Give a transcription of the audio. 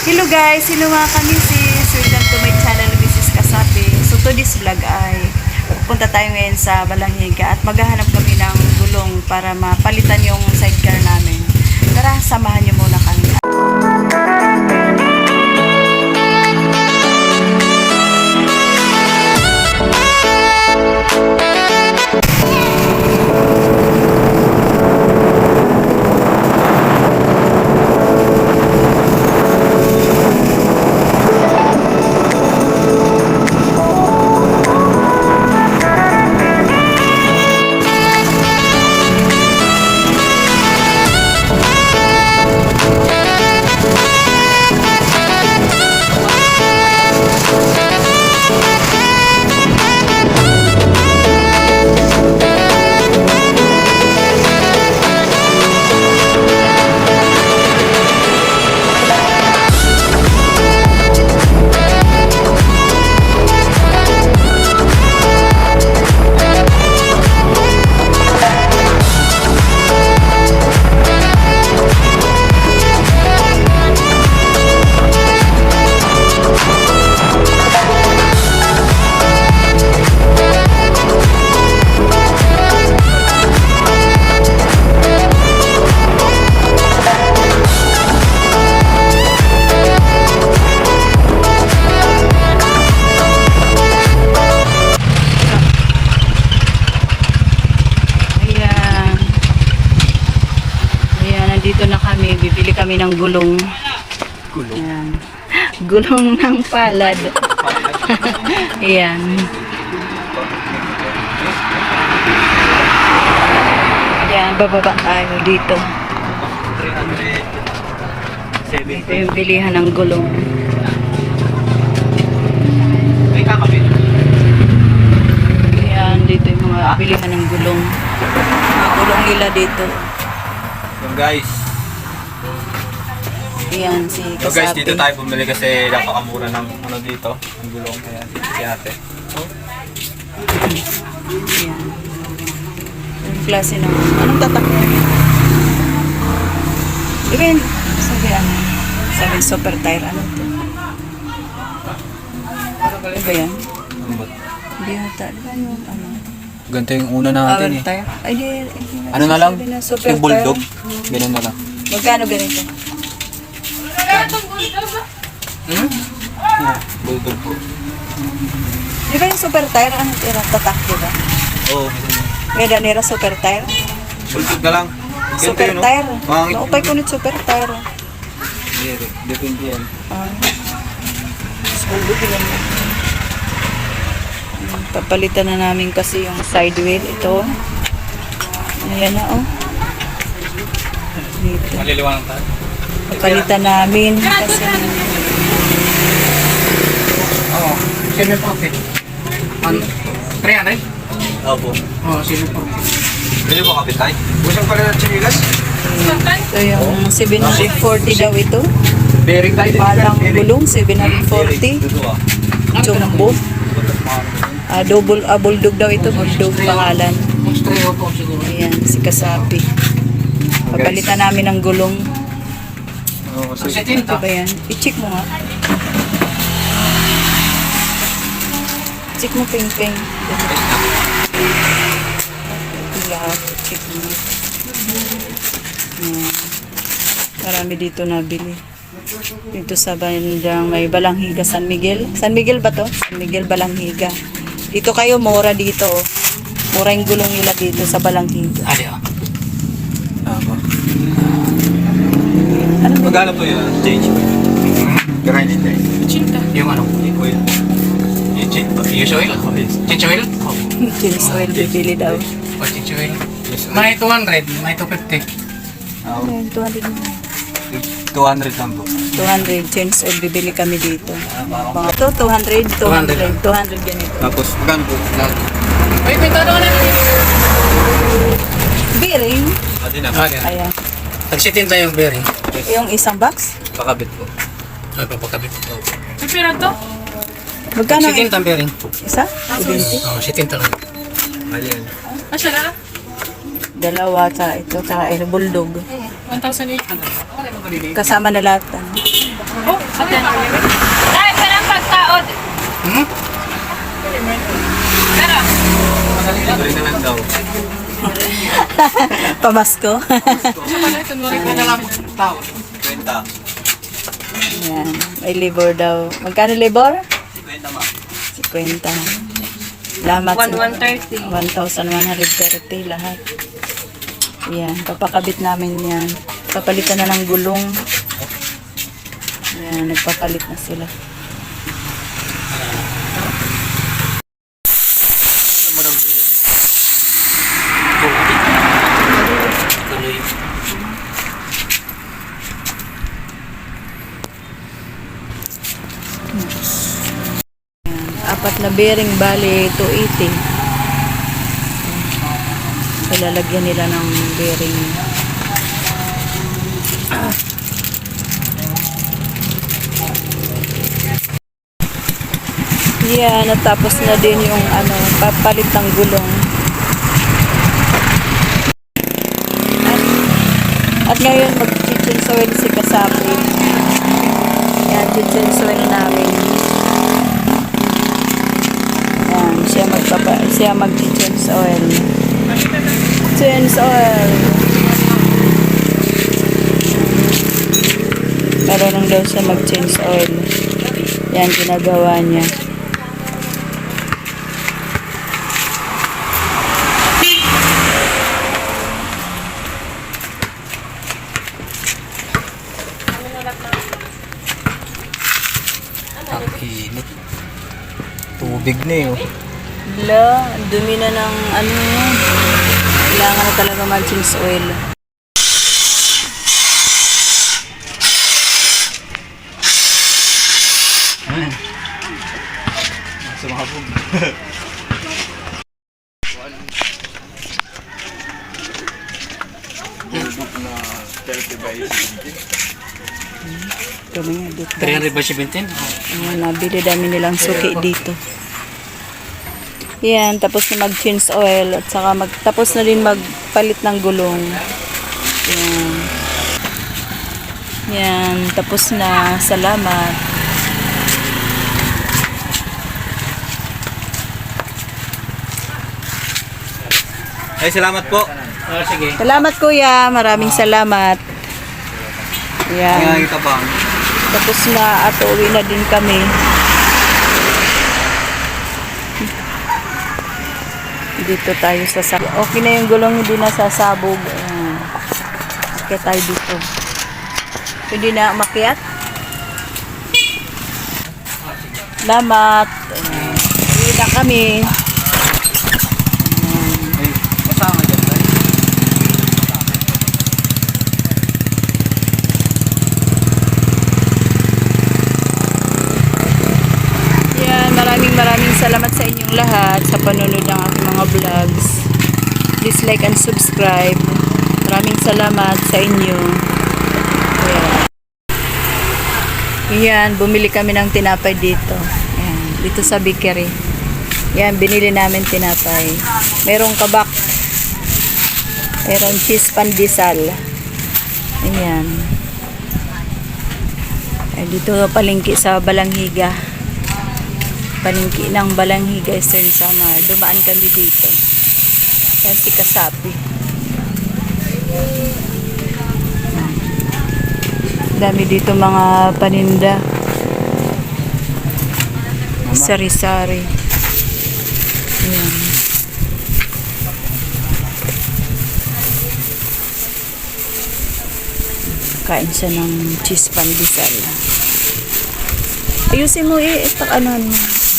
Hello guys, hello mga kamisis. Welcome to my channel, Mrs. Kasapi. So to this vlog ay pupunta tayo ngayon sa Balanghiga at maghahanap kami ng gulong para mapalitan yung sidecar namin. Tara, samahan niyo muna kami. Kami ng gulong. Gulong? Ayan. Gulong ng palad. Ayan. Ayan, bababa tayo dito. 300. Ito yung bilihan ng gulong. Ayan, dito yung mga bilihan ng gulong. Mga gulong nila dito. Yung guys. Ayan, si So guys, Kasapi. dito tayo bumili kasi napakamura ng ano dito. Ang gulong. Kaya dito si ate. Ayan. Yung klase ng... Anong tatak mo? Even, sabi ano? Sabi super tire, ano to? Ano ba yan? Ano ba? Hindi yata. Di ba yung ano? Ganito yung una natin eh. tire? Ay, di. hindi na Ano na lang? Yung bulldog. Ganun na lang. Magkano ganito? Hmm? Bulldog po. Di ba yung super tire? Tira? Tatak, di ba? Oo. Ganda nila super tire? Bulldog na lang. Ganito Super yun, no? tire. Mga Naupay ko nito super tire. Hindi, Depende yan. Ah. Din yan. Hmm, Papalitan na namin kasi yung side wheel. Ito. Ayan na oh. Dito. Maliliwanag tayo. Papalitan namin kasi Oo. Sino po, okay? Ano? 300? Opo. Oo, sino po? Bili po kapit tayo. Gusto pala ng chimilas? ito yung 740 daw ito. Bearing tayo. Palang gulong 740. Dito ah. Jumbo. Ah, double, ah, bulldog daw ito. Bulldog pangalan. Monstreo po siguro. Ayan, si Kasapi. Papalitan namin ng gulong. Oo. 70. Ito ba yan? I-check mo nga. Check mo, Ping Ping. Yeah, check mo. Ayan. Marami dito nabili. Dito sa bandang may Balanghiga, San Miguel. San Miguel ba to? San Miguel, Balanghiga. Dito kayo, mura dito. Oh. Mura yung gulong nila dito sa Balanghiga. Ali, oh. Opo. Ano ba? Magkano po yun? Change po yun. Grind it eh. Yung ano? Oil. Yung change po. Use oil? Change oil? Oo. Jeans oil bibili daw. O, change oil. May 200, may 250. Ah, Ayan, 200 na. 200 lang po. 200 chains oil bibili kami dito. Mga to 200, 200, 200 ganito. Tapos, magkano po? Lahat. Ay, may tado na natin. Bearing, Ah, di na. Ah. ayan. Tagsitin tayo yung bearing. Yung isang box, Pakabit po. Ay, papakabit. magkano? Sitin tang bearing. Isa? 20? Oo, sitin tang. Mali yan. Dalawa, tsaka ito, tsaka eh, bulldog. 1,800. Kasama na lahat. Ano. Oh, atin. Dahil pa ng pagtaod. Hmm? Pero, na lang daw. pamasko. Tunwari ko na lang tao. Kwenta. Yan, may libor daw. Magkano libor? Kwenta ma. 50. Salamat. 1,130. 1,130 lahat. Yan, papakabit namin yan. Papalitan na ng gulong. Yan, nagpapalit na sila. Bearing, bali 280. Ilalagyan nila ng bearing. Yan, natapos na din yung ano, papalit ng gulong. At, at ngayon, mag-chichen soil si Kasapi. Yan, chichen soil namin. Yan, siya magpapa, siya mag-change oil. Change oil. Marunong daw siya mag-change oil. Yan, ginagawa niya. Ang init. Tubig na eh. oh. Ang dumi na ng ano yun. Kailangan na talaga mag-change oil. Sumabog. na 30 by 70. Kami nga dito. 300 ba 17? Ayan, nabili dami nilang suki dito. Yan, tapos na mag-change oil at saka mag, tapos na din magpalit ng gulong. Yan. Yan, tapos na. Salamat. Ay, salamat po. Ah, sige. Salamat kuya, maraming salamat. Ay, Yan. nakita ba? Tapos na at uwi na din kami. Dito tayo sa sabog. Okay na yung gulong hindi na sasabog. Ayan. Akit tayo dito. Pwede na umakyat. Salamat. Ayan. Uwi na kami. Ay, kasama dyan tayo. Yan, maraming maraming salamat sa inyong lahat sa panonood ng aking mga vlogs. Please like and subscribe. Maraming salamat sa inyo. Yan. Yan, bumili kami ng tinapay dito. Yan, dito sa bakery. Yan, binili namin tinapay. Merong kabak. Merong cheese pandesal. Ayan. Ay, dito palingki sa Balanghiga palingki ng Balanghiga Eastern Samar. Dumaan kami dito. Yan Kasapi. Dami dito mga paninda. Sari-sari. Kain siya ng cheese pandesal. Ayusin mo eh. Ano mo.